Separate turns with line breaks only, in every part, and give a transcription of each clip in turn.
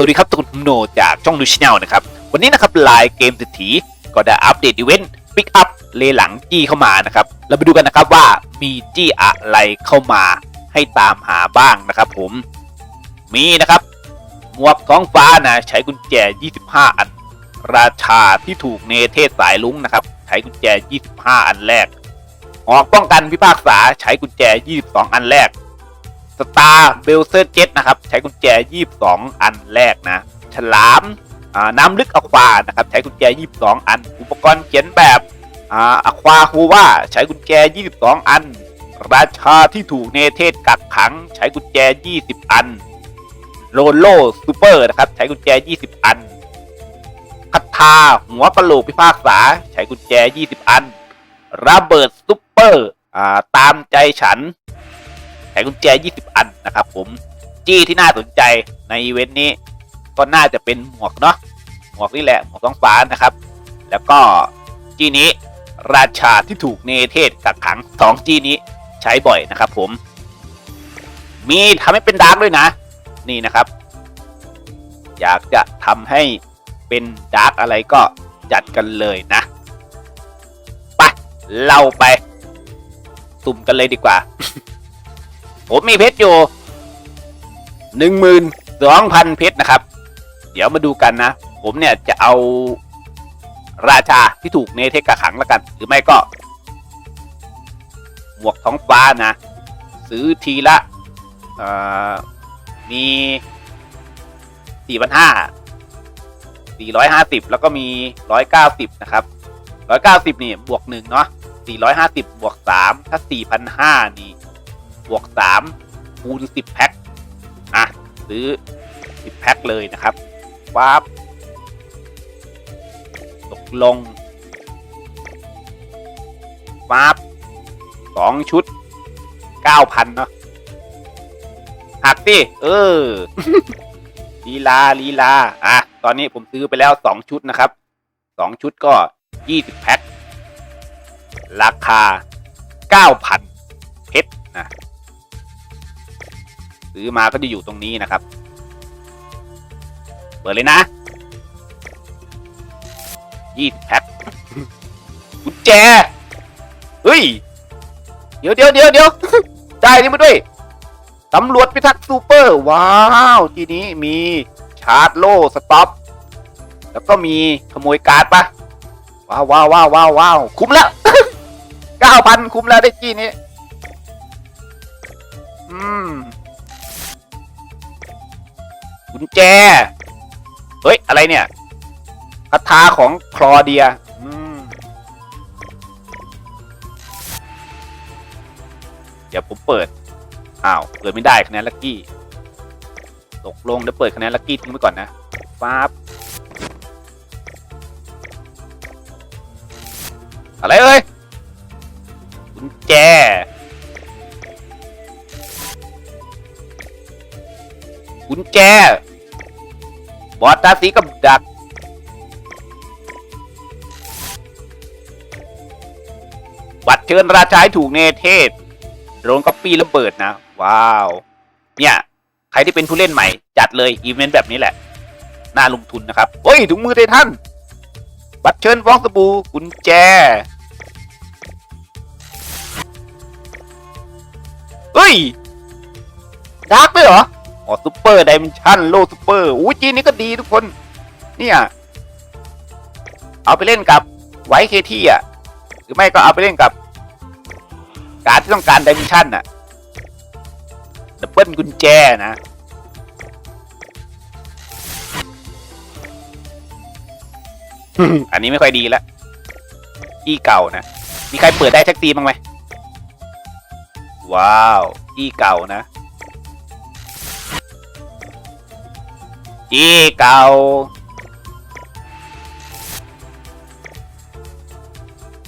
สวัสดีครับทุกคนโนจากช่องดูชแนลนะครับ วันนี้นะครับลน์เกมเศรษฐีก็ได้อัปเดตอีเวนต์ปิกอัพเลหลังจี้เข้ามานะครับ เราไปดูกันนะครับว่ามีจี้อะไรเข้ามาให้ตามหาบ้างนะครับผม มีนะครับหมวกท้องฟ้านะใช้กุญแจ 25 อัน ราชาที่ถูกเนเธศสายลุ้งนะครับ ใช้กุญแจ 25 อันแรกหอกป้องกันพิพากษาใช้กุญแจ 22 อันแรก สตาร์เบลเซอร์เจ็ตนะครับ ใช้กุญแจ 22 อันแรกนะ ฉลามน้ำลึกอควานะครับ ใช้กุญแจ 22 อัน อุปกรณ์เขียนแบบอควาฮูว่าใช้กุญแจ 22 อัน ราชาที่ถูกเนเธศกักขัง ใช้กุญแจ 20 อันโรโลซูเปอร์นะครับ ใช้กุญแจ 20 อันคัตทาหัวกะโหลกพิพากษา ใช้กุญแจ 20 อันระเบิดซูเปอร์อตามใจฉัน ใช้กุญแจ 20 อันนะครับผมจี้ที่น่าสนใจในอีเวนต์นี้ ก็น่าจะเป็นหมวกเนาะหมวกนี่แหละหมวกท้องฟ้านะครับ แล้วก็จี้นี้ราชาที่ถูกเนเธศกักขังสองจี้นี้ใช้บ่อยนะครับผม มีทำให้เป็นดาร์กด้วยนะ นี่นะครับ อยากจะทำให้เป็นดาร์กอะไรก็จัดกันเลยนะ ไป เราไปสุ่มกันเลยดีกว่า ผมมีเพชรอยู่หนึ่งหมื่นสองพันเพชรนะครับ เดี๋ยวมาดูกันนะ ผมเนี่ยจะเอาราชาที่ถูกเนเธกะขังแล้วกัน หรือไม่ก็ หมวกท้องฟ้านะ ซื้อทีละมีสี่พันห้าสี่ร้อยห้าสิบแล้วก็มีร้อยเก้าสิบนะครับร้อยเก้าสิบนี่บวกหนึ่งเนาะสี่ร้อยห้าสิบบวกสามถ้าสี่พันห้านี่ บวกสามคูณสิบแพ็คอะซื้อสิบแพ็คเลยนะครับปั๊บตกลงปั๊บสองชุดเก้าพันเนาะหักสิเออลีลาลีลาอะตอนนี้ผมซื้อไปแล้วสองชุดนะครับสองชุดก็ยี่สิบแพ็คราคาเก้าพันเพชรนะ ซื้อมาก็จะอยู่ตรงนี้นะครับ เปิดเลยนะยี่สิบแพ็คกุญแจ เฮ้ย เดี๋ยวเดี๋ยวเดี๋ยวเดี๋ยวได้นี่มาด้วยตำรวจพิทักษ์ซูเปอร์ ว้าว ทีนี้มีชาร์จโล่สต็อป แล้วก็มีขโมยการ์ดปะว้าวว้าวว้าวว้าววาวคุ้มแล้วเก้าพันคุ้มแล้วได้จีนี้อืม ญแจ เฮ้ย อะไรเนี่ยคาถาของคลอเดียเดี๋ยวผมเปิด อ้าว เปิดไม่ได้คะแนนลักกี้ ตกลงเดี๋ยวเปิดคะแนนลักกี้ทิ้งไปก่อนนะฟ้าบอะไรเอ้ยกุญแจ กุญแจ บอดตาสีกับดัก บัตรเชิญราชาให้ถูกเนเทศโดนก๊อปปี้ระเบิดนะ ว้าว เนี่ย ใครที่เป็นผู้เล่นใหม่ จัดเลยอีเวนต์แบบนี้แหละ น่าลงทุนนะครับเฮ้ยถุงมือไททันบัตรเชิญฟองสบู่กุญแจเฮ้ยดาร์กด้วยเหรอ อ๋อซูเปอร์ไดเมนชันโลซูเปอร์อู้จีนนี้ก็ดีทุกคน เนี่ย เอาไปเล่นกับไวเคที่อะ หรือไม่ก็เอาไปเล่นกับ การที่ต้องการดิเมนชันน่ะดับเบิลกุญแจนะอันนี้ไม่ค่อยดีล้วที่เก่านะ มีใครเปิดได้แท็กซีบ้างไหม ว้าว ที่เก่านะ ที่เก่า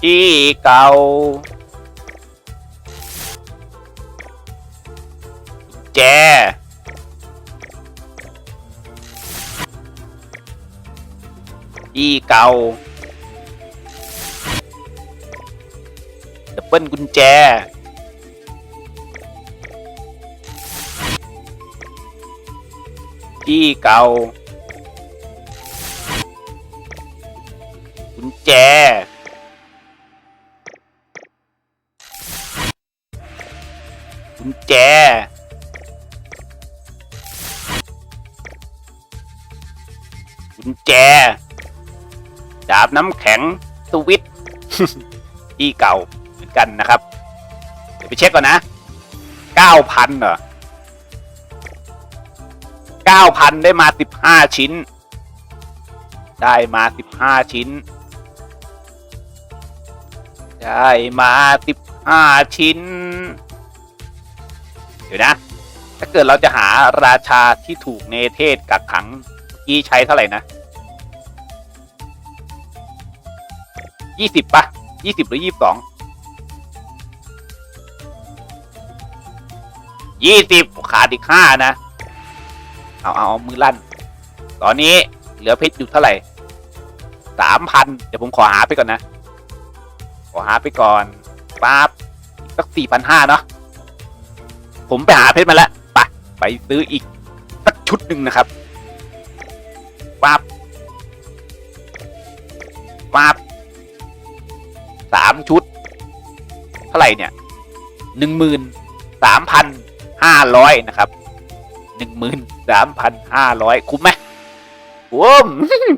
ที่เก่าแจ ที่เก่ากุญแจ กุญแจ กุญแจ ดาบน้ำแข็งสวิตที่เก่าเหมือนกันนะครับ เดี๋ยวไปเช็คก่อนนะ 9,000เหรอ เก้าพันได้มาสิบห้าชิ้น ได้มาสิบห้าชิ้น ได้มาสิบห้าชิ้น เดี๋ยวนะ ถ้าเกิดเราจะหาราชาที่ถูกเนเธศกักขังกี้ใช้เท่าไหร่นะยี่สิบปะยี่สิบหรือยี่สิบสองยี่สิบขาดอีกห้านะ เอาเอาเอามือลั่น ตอนนี้เหลือเพชรอยู่เท่าไหร่สามพันเดี๋ยวผมขอหาไปก่อนนะ ขอหาไปก่อนปั๊บสักสี่พันห้าเนาะผมไปหาเพชรมาแล้วไปไปซื้ออีกสักชุดหนึ่งนะครับปั๊บปั๊บสามชุด เท่าไหร่เนี่ยหนึ่งหมื่นสามพันห้าร้อยนะครับ หนึ่งหมื่นสามพันห้าร้อยคุ้มไหมคุ้ม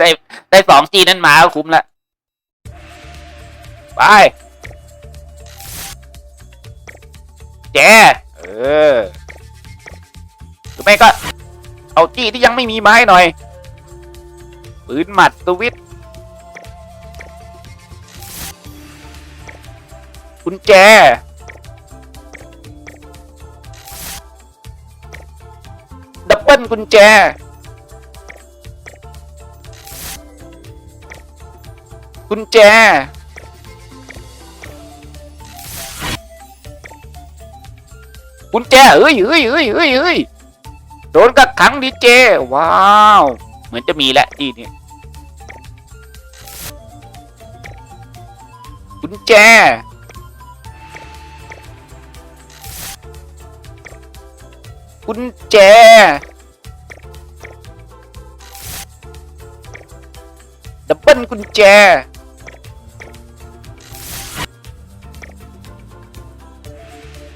ได้ได้สองจีนั้นมาก็คุ้มละไปแจเออหรือไม่ก็ เอาจี้ที่ยังไม่มีไม้หน่อยปืนหมัดสวิตช์กุญแจ ปิลกุญแจ กุญแจ กุญแจเฮ้ยเฮ้ยเฮ้ยเฮ้ยเฮ้ยโดนกักขังดีเจ ว้าว เหมือนจะมีแหละที่นี่กุญแจกุญแจ บเบิลกุญแจ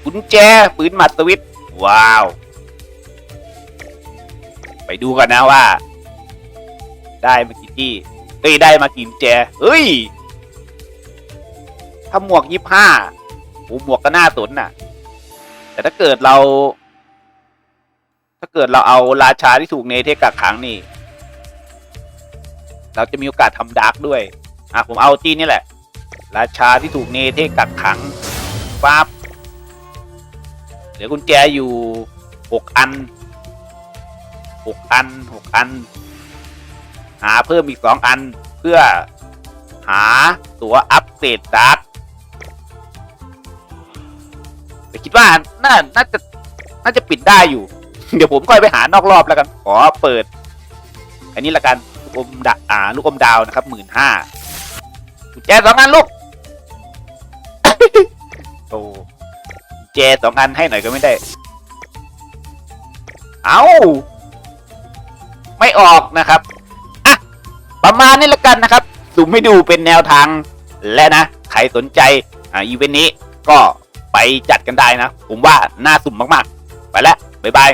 กุญแจ ปืนหมัดสวิตว้าว ไปดูกันนะว่า ได้มากี่ที่เอ้ยได้มากี่กุญแจเฮ้ยถ้าหมวกยี่ห้าโอ้หมวกก็น่าสนน่ะ แต่ถ้าเกิดเรา ถ้าเกิดเราเอาราชาที่ถูกเนเธศกักขังนี่ เราจะมีโอกาสทำดาร์กด้วย อะผมเอาจีนนี่แหละ ราชาที่ถูกเนเธกักขังปั๊บเหลือกุญแจอยู่หกอันหกอันหกอัน หาเพิ่มอีกสองอันเพื่อหาตัวอัปเกรดดาร์กแต่คิดว่าน่าน่าจะน่าจะปิดได้อยู่ เดี๋ยวผมค่อยไปหานอกรอบแล้วกัน ขอเปิด อันนี้ละกัน กอมดาอ่าลูกอมดาวนะครับหมื่นห้ากุญแจสองอันลูกโอ้แจสองอันให้หน่อยก็ไม่ได้ เอาไม่ออกนะครับอะประมาณนี้ละกันนะครับสุ่มให้ดูเป็นแนวทาง และนะ ใครสนใจอ่าอีเวนต์นี้ก็ไปจัดกันได้นะ ผมว่าน่าสุ่มมาก ๆ ไปแล้ว บ๊ายบาย